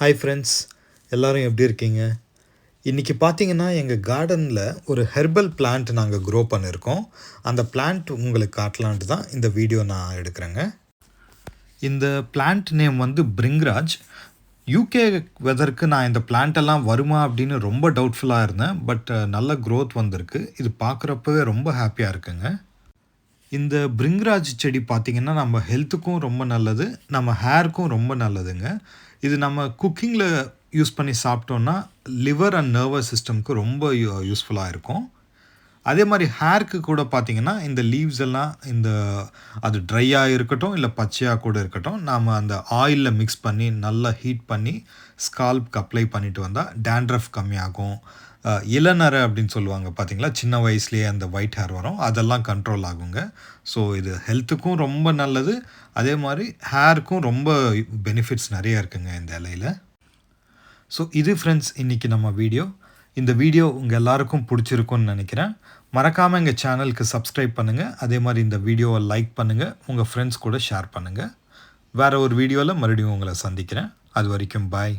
Hi friends எல்லோரும் எப்படி இருக்கீங்க? இன்றைக்கி பார்த்தீங்கன்னா எங்கள் கார்டனில் ஒரு ஹெர்பல் பிளான்ட் நாங்கள் க்ரோ பண்ணியிருக்கோம் அந்த பிளான்ட் உங்களுக்கு காட்டலான்ட்டு தான் இந்த வீடியோ நான் எடுக்கிறேங்க. இந்த பிளான்ட் நேம் வந்து பிரிங்ராஜ் யூகே வெதருக்கு நான் இந்த பிளான்ட்டெல்லாம் வருமா அப்படின்னு ரொம்ப டவுட்ஃபுல்லாக இருந்தேன். பட் நல்ல க்ரோத் வந்திருக்கு. இது பார்க்குறப்பவே ரொம்ப ஹாப்பியாக இருக்குங்க. இந்த பிரிங்ராஜ் செடி பார்த்திங்கன்னா நம்ம ஹெல்த்துக்கும் ரொம்ப நல்லது நம்ம ஹேருக்கும் ரொம்ப நல்லதுங்க. இது நம்ம குக்கிங்கில் யூஸ் பண்ணி சாப்பிட்டோன்னா லிவர் அண்ட் நர்வஸ் சிஸ்டம்க்கு ரொம்ப யூஸ்ஃபுல்லாக இருக்கும். அதே மாதிரி ஹேருக்கு கூட பார்த்திங்கன்னா இந்த லீவ்ஸ் எல்லாம் இந்த அது ட்ரையாக இருக்கட்டும் இல்லை பச்சையாக கூட இருக்கட்டும் நாம் அந்த ஆயிலில் மிக்ஸ் பண்ணி நல்லா ஹீட் பண்ணி ஸ்கால்ப்க்கு அப்ளை பண்ணிட்டு வந்தால் டேண்ட்ரஃப் கம்மியாகும். இளநரை அப்படின்னு சொல்லுவாங்க பார்த்தீங்களா சின்ன வயசுலேயே அந்த ஒயிட் ஹேர் வரும். அதெல்லாம் கண்ட்ரோல் ஆகுங்க. ஸோ இது ஹெல்த்துக்கும் ரொம்ப நல்லது. அதே மாதிரி ஹேருக்கும் ரொம்ப பெனிஃபிட்ஸ் நிறையா இருக்குங்க இந்த இலையில. ஸோ இது ஃப்ரெண்ட்ஸ் இன்றைக்கி நம்ம வீடியோ இந்த வீடியோ உங்கள் எல்லாருக்கும் பிடிச்சிருக்கும்னு நினைக்கிறேன். மறக்காமல் எங்கள் சேனலுக்கு சப்ஸ்கிரைப் பண்ணுங்கள் அதே மாதிரி இந்த வீடியோவை லைக் பண்ணுங்கள் உங்கள் ஃப்ரெண்ட்ஸ் கூட ஷேர் பண்ணுங்கள் வேறு ஒரு வீடியோவில் மறுபடியும் உங்களை சந்திக்கிறேன். அது வரைக்கும் பாய்